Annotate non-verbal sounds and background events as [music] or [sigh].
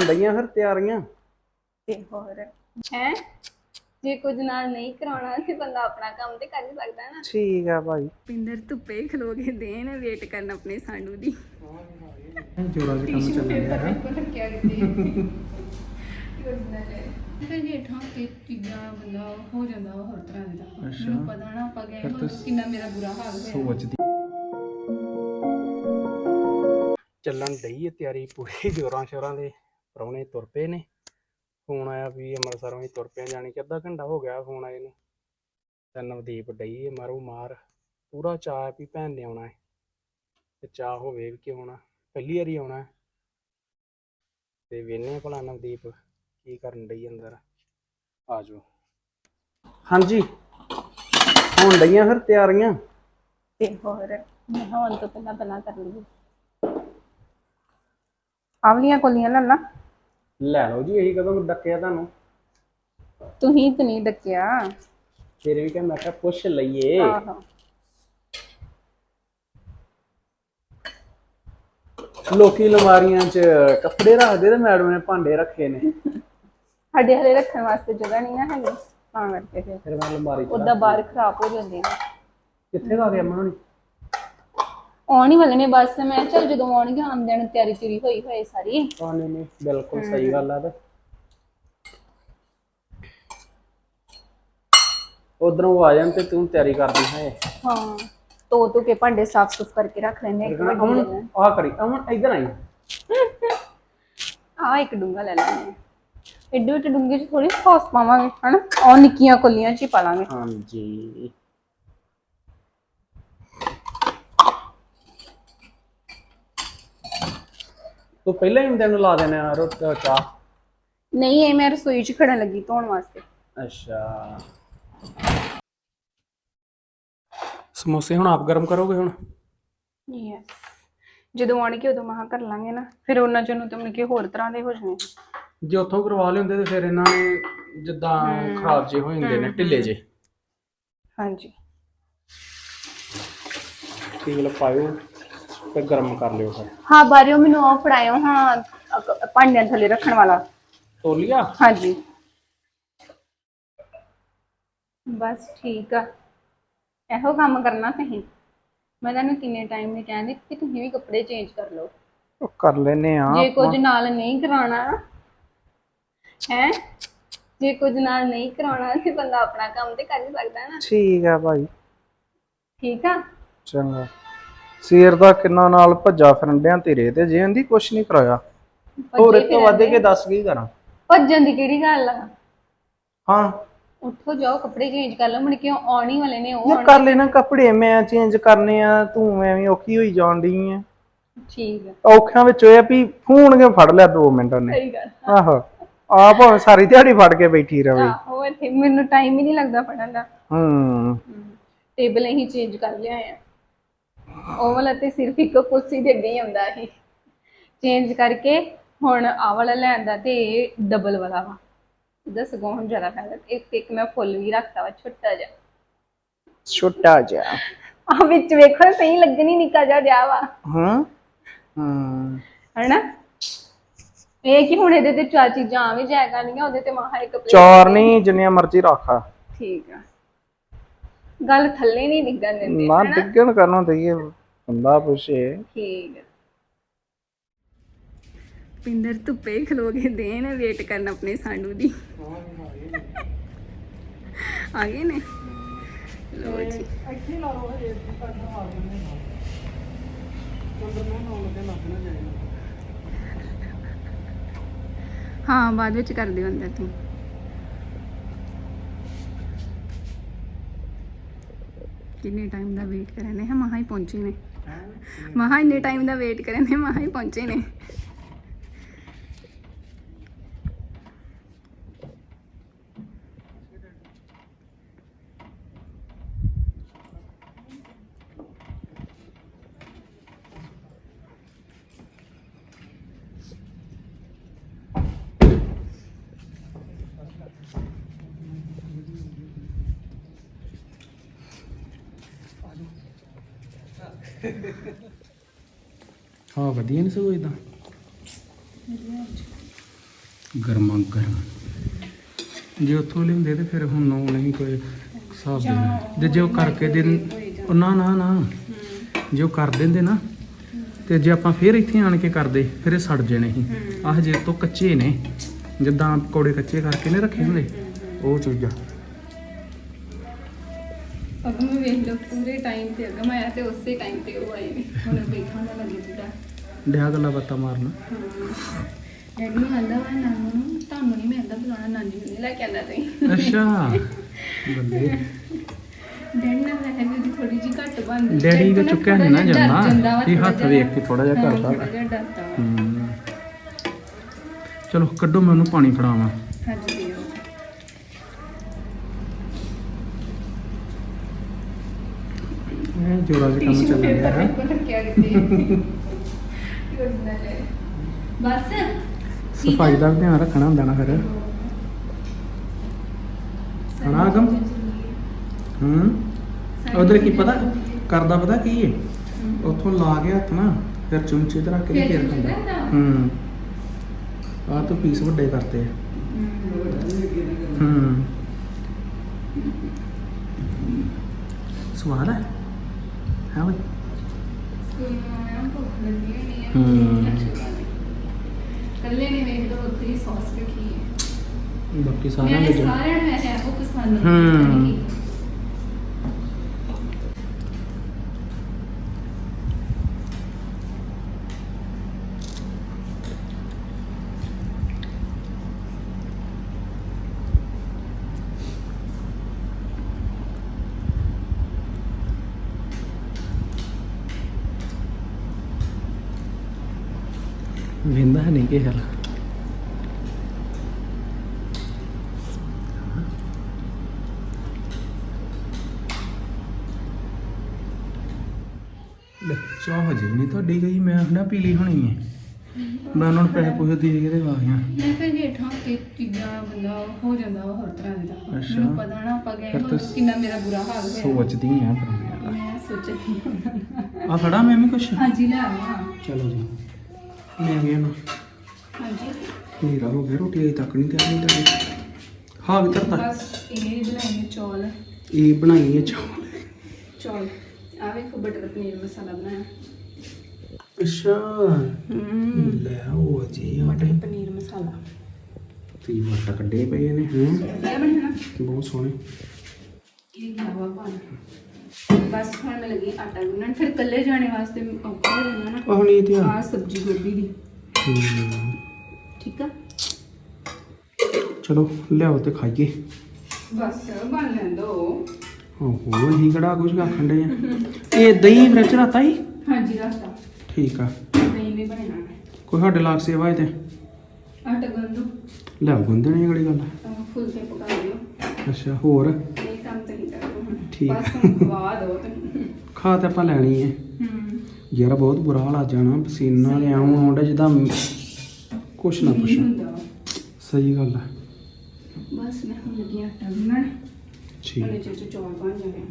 ਚੱਲਣ ਡਈਆਂ ਫਿਰ ਤਿਆਰੀਆਂ? ਤੇ ਹੋਰ ਹੈ? ਜੇ ਕੁਝ ਨਾਲ ਨਹੀਂ ਕਰਾਉਣਾ ਤੇ ਬੰਦਾ ਆਪਣਾ ਕੰਮ ਤੇ ਕਰ ਹੀ ਸਕਦਾ ਨਾ। ਠੀਕ ਆ ਭਾਈ। ਪਿੰਦਰ ਧੁੱਪੇ ਖਲੋ ਕੇ ਦੇਣ ਵੇਟ ਕਰਨ ਆਪਣੇ ਸਾਂਡੂ ਦੀ। ਜੋਰਾਂ ਚ ਕੰਮ ਚੱਲ ਰਿਹਾ ਹੈ। ਫਿਰ ਜੇਠਾਂ ਤੇ ਚੀਜ਼ਾਂ ਬੰਦਾ ਹੋ ਜਾਂਦਾ ਵਾ ਹੋਰ ਤਰ੍ਹਾਂ ਦਾ। ਅੱਛਾ। ਮੈਨੂੰ ਪਤਾ ਨਾ ਆਪਾਂ ਗਏ ਫਿਰ ਹੁਣ ਤਾਂ ਕਿੰਨਾ ਮੇਰਾ ਬੁਰਾ ਹਾਲ ਹੋਇਆ। ਸੋਚਦੀ ਚੱਲਣ ਡਈ ਹੈ ਤਿਆਰੀ ਪੂਰੀ ਜੋਰਾਂ ਸ਼ੋਰਾਂ ਦੇ। ਪ੍ਰਾਹੁਣੇ ਤੁਰ ਪਏ ਨੇ। ਫੋਨ ਆਇਆ ਵੀ ਅੰਮ੍ਰਿਤਸਰੋਂ ਹੀ ਤੁਰ ਪਏ ਜਾਣੀ ਕਿ ਅੱਧਾ ਘੰਟਾ ਹੋ ਗਿਆ ਫੋਨ ਆਏ ਨੂੰ। ਤੇ ਨਵਦੀਪ ਡਈ ਹੈ ਮਾਰੋ ਮਾਰ। ਪੂਰਾ ਚਾਅ ਵੀ ਭੈਣ ਨੇ ਆਉਣਾ ਹੈ ਤੇ ਚਾਅ ਹੋਵੇ ਵੀ ਕਿ ਆਉਣਾ ਪਹਿਲੀ ਵਾਰੀ ਆਉਣਾ ਹੈ। ਤੇ ਵੇਨੇ ਭਲਾ ਨਵਦੀਪ ਕੀ ਕਰਨ ਡਈ ਅੰਦਰ। ਆ ਜਾਓ ਹਾਂਜੀ। ਹੁਣ ਡਈਆਂ ਫਿਰ ਤਿਆਰੀਆਂ? ਤੇ ਹੋਰ ਮੈਂ ਹੁਣ ਤੋਂ ਪਹਿਲਾਂ ਪਹਿਲਾਂ ਕਰ ਲਈ ਆਵਲੀਆਂ ਕੋਲੀਆਂ ਲੈ ਲਾ ਲੈ ਲਓ ਜੀ ਇਹੀ ਕਦੋਂ ਡੱਕਿਆ ਤੁਹਾਨੂੰ? ਤੂੰ ਹੀ ਤੇ ਨਹੀਂ ਡੱਕਿਆ। ਫਿਰ ਵੀ ਕਿ ਮੈਂ ਕਿਹਾ ਪੁੱਛ ਲਈਏ। ਆਹੋ। ਲੋਕੀ ਲਮਾਰੀਆਂ 'ਚ ਕੱਪੜੇ ਰੱਖਦੇ ਤੇ ਮੈਡਮ ਨੇ ਭਾਂਡੇ ਰੱਖੇ ਨੇ। ਸਾਡੇ ਹਲੇ ਰੱਖਣ ਵਾਸਤੇ ਜਗ੍ਹਾ ਨਹੀਂ ਨਾ ਹੈਗੀ। ਤਾਂ ਕਰਕੇ ਫਿਰ ਫਿਰ ਮੈਂ ਲਮਾਰੀ 'ਚ ਉਦਾਂ ਬਾਹਰ ਖਰਾਬ ਹੋ ਜਾਂਦੇ ਨੇ। ਕਿੱਥੇ ਲਾ ਗਿਆ ਅਮਨ ਆਉਣ ਹੀ ਵਾਲੇ ਨੇ ਬਸ ਮੈਂ ਚਲ ਜਦੋਂ ਆਉਣਗੇ ਆਉਂਦਿਆਂ ਨੂੰ ਤਿਆਰੀ ਤਿਉਰੀ ਹੋਈ ਹੋਏ ਸਾਰੀ। ਹਾਂ ਨਹੀਂ ਨਹੀਂ ਬਿਲਕੁਲ ਸਹੀ ਗੱਲ ਆ ਤੇ। ਉਧਰੋਂ ਆ ਜਾਣ ਤੇ ਤੂੰ ਤਿਆਰੀ ਕਰਦੀ ਹੈ। ਹਾਂ ਧੋ ਧੋ ਕੇ ਭਾਂਡੇ ਸਾਫ਼ ਸੁਫ ਕਰਕੇ ਰੱਖ ਲੈਣੇ ਇੱਕ ਵੱਡੀ ਅਮਨ ਆ ਕਰੀ ਅਮਨ ਇੱਧਰ ਆਈ। ਆ ਇੱਕ ਡੂੰਗਾ ਲੈ ਲੈਣੇ ਐਡੇ ਵੱਡੇ ਡੂੰਗੇ ਚ ਥੋੜੀ ਸੌਸ ਪਾਵਾਂਗੇ ਹਨਾ? ਉਹ ਨਿੱਕੀਆਂ ਕੋਲੀਆਂ ਚ ਹੀ ਪਾ ਲਾਂਗੇ। ਹਾਂਜੀ। ਤੂੰ ਪਹਿਲਾਂ ਹੀ ਹੁੰਦਿਆਂ ਨੂੰ ਲਾ ਦੇਣਾ ਰੋਟ ਚਾਹ। ਨਹੀਂ ਇਹ ਮੈਂ ਰਸੋਈ ਚ ਖੜਨ ਲੱਗੀ ਧੋਣ ਵਾਸਤੇ। ਅੱਛਾ। ਸਮੋਸੇ ਹੁਣ ਆਪ ਗਰਮ ਕਰੋਗੇ ਹੁਣ? ਯੈਸ ਜਦੋਂ ਆਉਣਗੇ ਉਦੋਂ ਮਹਾ ਕਰ ਲਾਂਗੇ ਨਾ। ਫਿਰ ਉਹਨਾਂ ਚ ਨੂੰ ਤੇ ਮੁੜ ਕੇ ਹੋਰ ਤਰ੍ਹਾਂ ਦੇ ਹੋ ਜਾਣੇ। ਜੇ ਉੱਥੋਂ ਕਰਵਾ ਲਿਆਉਂਦੇ ਤੇ ਫਿਰ ਇਹਨਾਂ ਨੇ ਜਿੱਦਾਂ ਖਰਾਬ ਜੇ ਹੋ ਜਾਂਦੇ ਨੇ ਢਿੱਲੇ ਜੇ ਹਾਂਜੀ। ਤੇਲ ਪਾਇਓ। ਤੇ ਗਰਮ ਕਰ ਲਿਓ ਫਿਰ। ਹਾਂ ਬਾਰਿਓ ਮੈਨੂੰ ਉਹ ਫੜਾਇਓ ਹਾਂ ਅਕ- ਭਾਂਡਿਆਂ ਥੱਲੇ ਰੱਖਣ ਵਾਲਾ। ਤੋਲੀਆ? ਹਾਂਜੀ। ਬਸ ਠੀਕ ਆ। ਇਹੋ ਕੰਮ ਕਰਨਾ ਤੁਸੀਂ। ਮੈਂ ਤੁਹਾਨੂੰ ਕਿੰਨੇ ਟਾਈਮ ਨੇ ਕਹਿੰਦੀ ਕਿ ਤੁਸੀਂ ਵੀ ਕੱਪੜੇ ਚੇਂਜ ਕਰ ਲਓ। ਉਹ ਕਰ ਲੈਨੇ ਆ ਜੇ ਕੁਝ ਨਾਲ ਨਹੀਂ ਕਰਾਉਣਾ ਹੈ? ਜੇ ਕੁਝ ਨਾਲ ਨਹੀਂ ਕਰਾਉਣਾ ਤੇ ਬੰਦਾ ਆਪਣਾ ਕੰਮ ਤੇ ਕਰ ਹੀ ਸਕਦਾ ਨਾ। ਠੀਕ ਆ ਭਾਈ। ਠੀਕ ਆ? ਚੰਗਾ। ਸ਼ੇਰ ਦਾ ਕਿੰਨਾ ਨਾਲ ਭੱਜਾ ਫਿਰੰਡਿਆਂ ਤੇਰੇ ਤੇ ਜੇ ਇਹਦੀ ਕੁਛ ਨਹੀਂ ਕਰਾਇਆ। ਹੋਰ ਇੱਕ ਤੋਂ ਵੱਧ ਕੇ ਦੱਸ ਕੀ ਕਰਾਂ? ਭੱਜਣ ਦੀ ਕਿਹੜੀ ਗੱਲ ਆ? ਹਾਂ। ਉੱਠੋ ਜਾਓ ਕੱਪੜੇ ਚੇਂਜ ਕਰ ਲਓ ਮੁੜ ਕੇ ਉਹ ਆਉਣ ਹੀ ਵਾਲੇ ਨੇ ਉਹ ਮੈਂ ਕਰ ਲੈਣਾ ਕੱਪੜੇ ਮੈਂ ਚੇਂਜ ਕਰਨੇ ਆ ਤੂੰ ਐਵੇਂ ਔਖੀ ਹੋਈ ਜਾਣ ਡਈ ਆ। ਠੀਕ ਆ। ਔਖਿਆਂ ਵਿੱਚ ਇਹ ਆ ਵੀ ਫੋਨ ਕੇ ਫੜ ਲਿਆ 2 ਮਿੰਟ ਉਹਨੇ? ਸਹੀ ਗੱਲ ਆਹੋ। ਆ ਭਾਵੇਂ ਸਾਰੀ ਦਿਹਾੜੀ ਫੜ ਕੇ ਬੈਠੀ ਰਵੇ। ਆ ਉਹ ਇੱਥੇ ਮੈਨੂੰ ਟਾਈਮ ਹੀ ਨਹੀਂ ਲੱਗਦਾ ਪੜਨ ਦਾ। ਹੂੰ। ਟੇਬਲ ਅਸੀਂ ਚੇਂਜ ਕਰ ਲਿਆ ਆ। ਉਹ ਵਾਲਾ ਤੇ ਸਿਰਫ ਇੱਕ ਕੁਰਸੀ ਦੇ ਅੱਗੇ ਹੀ ਆਉਂਦਾ ਸੀ। ਚੇਂਜ ਕਰਕੇ ਹੁਣ ਆਹ ਵਾਲਾ ਲੈਂਦਾ ਤੇ ਇਹ ਡਬਲ ਵਾਲਾ ਵਾ। ਇਹਦਾ ਸਗੋਂ ਹੁਣ ਜ਼ਿਆਦਾ ਫਾਇਦਾ ਇੱਕ ਇੱਕ ਮੈਂ ਫੁੱਲ ਵੀ ਰੱਖਤਾ ਵਾ ਛੋਟਾ ਜਿਹਾ। ਛੋਟਾ ਜਿਹਾ? ਆ ਵਿੱਚ ਵੇਖੋ ਸਹੀ ਲੱਗਣੀ ਨਿੱਕਾ ਜਿਹਾ ਜਿਹਾ ਵਾ। ਹੂੰ? ਹੂੰ ਹਨਾ? ਇਹ ਕਿ ਹੁਣ ਇਹਦੇ ਤੇ ਚਾਰ ਚੀਜ਼ਾਂ ਆ ਵੀ ਜਾਇਆ ਕਰਨੀਆਂ ਉਹਦੇ ਤੇ ਮਾਹਾ ਇੱਕ plate ਚਾਰ ਨਹੀਂ ਜਿੰਨੀਆਂ ਮਰਜ਼ੀ ਰੱਖ ਠੀਕ ਆ। ਗੱਲ ਥੱਲੇ ਨਹੀਂ ਡਿੱਗਣ ਦਿੰਦੇ ਨਾ ਡਿੱਗਣ ਕਰਨਾ ਦਈਏ? ਬੰਦਾ ਪੁੱਛੇ। ਠੀਕ ਆ। ਪਿੰਦਰ ਧੁੱਪੇ ਖਲੋ ਕੇ ਦੇਣ ਵੇਟ ਕਰਨ ਆਪਣੇ ਸਾਂਡੂ ਦੀ। ਆ ਗਏ ਨੇ? ਲੋ ਜੀ ਹਾਂ ਬਾਅਦ ਵਿੱਚ ਕਰ ਦਿਓ ਅੰਦਰ ਤੂੰ। ਕਿੰਨੇ ਟਾਈਮ ਦਾ ਵੇਟ ਕਰਨ ਨੇ? ਮਹਾ ਹੀ ਪਹੁੰਚੇ ਨੇ। ਮਹਾ ਇੰਨੇ ਟਾਈਮ ਦਾ ਵੇਟ ਕਰਨ ਨੇ, ਮਹਾ ਹੀ ਪਹੁੰਚੇ ਨੇ। ਹਾਂ, ਵਧੀਆ ਨਹੀਂ ਸਗੋਂ ਇਦਾਂ ਗਰਮਾ ਗਰਮ। ਜੇ ਉੱਥੋਂ ਲਿਆਉਂਦੇ ਤੇ ਫਿਰ ਹੁਣ ਉਹ ਨਹੀਂ ਕੋਈ ਹਿਸਾਬ ਦੇ ਜੇ ਉਹ ਕਰਕੇ ਦੇ ਉਹ ਨਾ ਨਾ ਨਾ। ਜੇ ਉਹ ਕਰ ਦਿੰਦੇ ਨਾ, ਤੇ ਜੇ ਆਪਾਂ ਫਿਰ ਇੱਥੇ ਆਣ ਕੇ ਕਰਦੇ, ਫਿਰ ਇਹ ਸੜ ਜਾਣੇ ਸੀ। ਆਹ ਜੇ ਤੋਂ ਕੱਚੇ ਨੇ, ਜਿੱਦਾਂ ਪਕੌੜੇ ਕੱਚੇ ਕਰਕੇ ਨੇ ਰੱਖੇ ਹੁੰਦੇ, ਉਹ ਚੀਜ਼ਾਂ। ਅਗਮ ਵੇਖ ਲਓ ਪੂਰੇ ਟਾਈਮ ਤੇ ਅਗਮ ਆਇਆ ਤੇ ਉਸੇ ਟਾਈਮ ਤੇ ਉਹ ਆਏ ਨੇ। ਹੁਣ ਬੈਠਾ ਨਾ ਲੱਗੇ ਬੁੱਢਾ। ਡਿਆ ਗੱਲਾਂ ਬਾਤਾਂ ਮਾਰਨਾ। ਡੈਡੀ ਨੂੰ ਆਂਦਾ ਵਾ ਨਾਨੂ ਨੂੰ ਤੁਹਾਨੂੰ ਨਹੀਂ ਮੈਂ ਆਂਦਾ ਬੁਲਾਉਣਾ ਨਾਨੀ ਨੂੰ ਨਹੀਂ ਲੈ ਕੇ ਆਂਦਾ ਤੁਸੀਂ। ਅੱਛਾ। [laughs] ਬੱਲੇ ਡੈਡੀ ਨਾਲ ਵੈਸੇ ਵੀ ਉਹਦੀ ਥੋੜੀ ਜਿਹੀ ਘੱਟ ਬਣਦੀ। ਡੈਡੀ ਤੋਂ ਚੁੱਕਿਆ ਨਾ ਡਰ ਜਾਂਦਾ ਵਾ ਹੱਥ। ਵੇਖ ਕੇ ਥੋੜਾ ਜਿਹਾ ਹਾਂ, ਕਰਦਾ ਥੋੜ੍ਹਾ ਜਿਹਾ ਡਰਦਾ ਵਾ। ਹੂੰ। ਚਲੋ ਕੱਢੋ ਮੈਂ ਉਹਨੂੰ ਪਾਣੀ ਫੜਾਵਾਂ। ਹਾਂਜੀ ਦਿਓ ਇਹ ਜੋੜਾ ਜਿਹਾ ਕੰਮ ਚੱਲ ਰਿਹਾ ਹੈ। [laughs] ਬਸ। ਸਫ਼ਾਈ ਦਾ ਵੀ ਧਿਆਨ ਰੱਖਣਾ ਹੁੰਦਾ ਨਾ ਫਿਰ। ਹਨਾ ਅਗਮ? ਹੂੰ? ਉਧਰ ਕੀ ਪਤਾ? ਕਰਦਾ ਪਤਾ ਕੀ ਹੈ। ਉੱਥੋਂ ਲਾ ਕੇ ਹੱਥ ਨਾ ਫਿਰ ਚੁੰਚੇ ਤੇ ਰੱਖ ਕੇ ਫਿਰ ਰੱਖਦਾ? ਹੂੰ। ਆਹ ਤੋਂ ਪੀਸ ਵੱਡੇ ਕਰਤੇ ਆ। ਹੂੰ। ਸਵਾਦ ਹੈ ਹਾਂ ਬਈ ਹੂੰ। ਕੱਲੇ ਨੇ ਵੇਖ ਲਓ ਉੱਥੇ ਹੀ ਸੌਸ ਰੱਖੀ ਹੈ ਬਾਕੀ ਸਾਰਿਆਂ ਮੇਰੇ ਦੇ ਸਾਰਿਆਂ ਨੂੰ ਇਹ ਉਹ ਪਸੰਦ ਹੂੰ। ਨਹੀਂ ਵੇਂਦਾ ਨਹੀਂ ਕਿ ਹਾਲ? ਲੈ ਚਾਹ ਹਜੇ ਨਹੀਂ ਤੁਹਾਡੀ ਗਈ ਮੈਂ ਨਾ ਪੀ ਲਈ ਹੋਣੀ ਹੈ। ਮੈਂ ਉਹਨਾਂ ਨੂੰ ਪੈਸੇ ਪੁੱਛ ਦੇ ਕੇ ਤੇ ਆ ਗਿਆ ਮੈਂ ਫਿਰ ਹੇਠਾਂ ਤੇ ਚੀਜ਼ਾਂ ਬੰਦਾ ਹੋ ਜਾਂਦਾ ਵਾ ਹੋਰ ਤਰ੍ਹਾਂ ਦਾ। ਅੱਛਾ। ਮੈਨੂੰ ਪਤਾ ਨਾ ਆਪਾਂ ਗਏ ਫਿਰ ਕਿੰਨਾ ਮੇਰਾ ਬੁਰਾ ਹਾਲ ਹੋਇਆ। ਸੋਚਦੀ ਆ ਪਰ ਮੈਂ ਸੋਚਿਆ ਆ। ਫੜਾ ਮੈਂ ਵੀ ਕੁਛ? ਹਾਂਜੀ ਲੈ ਆਵਾਂ। ਚਲੋ ਜੀ। ਲੈ ਗਿਆ ਨਾ। ਹਾਂਜੀ। ਹਨੇਰਾ ਹੋ ਗਿਆ ਰੋਟੀ ਅਜੇ ਤੱਕ ਨਹੀਂ ਤਿਆਰ ਨਹੀਂ ਤੁਹਾਡੀ। ਹਾਂ ਵੀ ਧਰਤਾ ਬਸ ਇਹ ਬਣਾਏ ਨੇ ਚੌਲ। ਇਹ ਬਣਾਈ ਹੈ ਚੌਲ। ਚੌਲ। ਆ ਵੇਖੋ ਬਟਰ ਪਨੀਰ ਮਸਾਲਾ ਬਣਾਇਆ। ਅੱਛਾ। ਹੂੰ। ਲੈ ਉਹ ਜੀ ਆਟੇ ਪਨੀਰ ਮਸਾਲਾ। ਤੀ ਮਟਰ ਕੱਢੇ ਪਏ ਨੇ ਹਾਂ? ਬਹੁਤ ਸੋਹਣੇ। ਇਹ ਗਾਵਾ ਪਾਣਾ ਬਸ ਹੁਣ ਮੈਂ ਲੱਗੀ ਆਟਾ ਗੁੰਨਣ ਫਿਰ ਇਕੱਲੇ ਜਾਣੇ ਵਾਸਤੇ ਔਖਾ ਹੋ ਜਾਂਦਾ ਨਾ। ਆਹ ਨਹੀਂ ਤੇ ਆ। ਆ ਸਬਜੀ ਗੋਭੀ ਦੀ। ਹਮ, ਠੀਕ ਆ? ਚਲੋ ਲਿਆਓ ਤੇ ਖਾਈਏ। ਬਸ ਬਣ ਲੈਣ ਦੋ ਓਹੋ ਅਸੀਂ ਕਿਹੜਾ ਕੁਝ ਆਖਣ ਦੇ ਆ। ਇਹ ਦਹੀਂ ਵਿੱਚ ਰਾਤਾ ਹੀ? ਹਾਂਜੀ ਰਸਤਾ ਠੀਕ ਆ। ਦਹੀਂ ਵੀ ਬਣਨਾ ਕੋਈ ਸਾਡੇ ਲਾਗ ਸੇਵਾ ਹੈ ਤੇ? ਆਟਾ ਗੁੰਦੋ ਲਿਆਓ ਗੁੰਦੇ ਨੇ ਕਿਹੜੀ ਗੱਲ। ਆ? ਤਾਂ ਫੁੱਲ ਤੇ ਪਕਾ ਦਿਓ ਅੱਛਾ ਹੋਰ? ਇਹ ਤਾਂ ਹੀ ਹੁਣ ਠੀਕ। ਬਸ ਹੁਣ ਖਵਾ ਦਿਓ ਤੇ। ਖਾ ਤੇ ਆਪਾਂ ਲੈਣੀ ਹੈ ਹੂੰ। ਯਾਰ ਬਹੁਤ ਬੁਰਾ ਹਾਲ ਆ ਜਾਣਾ ਪਸੀਨਾ ਨੇ ਆਉਂ ਆਉਂਦਾ ਜਿੱਦਾਂ ਕੁਛ ਨਾ ਨਹੀਂ ਹੁੰਦਾ। ਸਹੀ ਗੱਲ ਆ। ਬਸ ਮੈਂ ਹੁਣ ਲੱਗੀ ਆਟਾ ਗੁੰਨਣ। ਠੀਕ। ਉਹਨੇ ਚ ਚੌਲ ਬਣ ਜਾਣੇ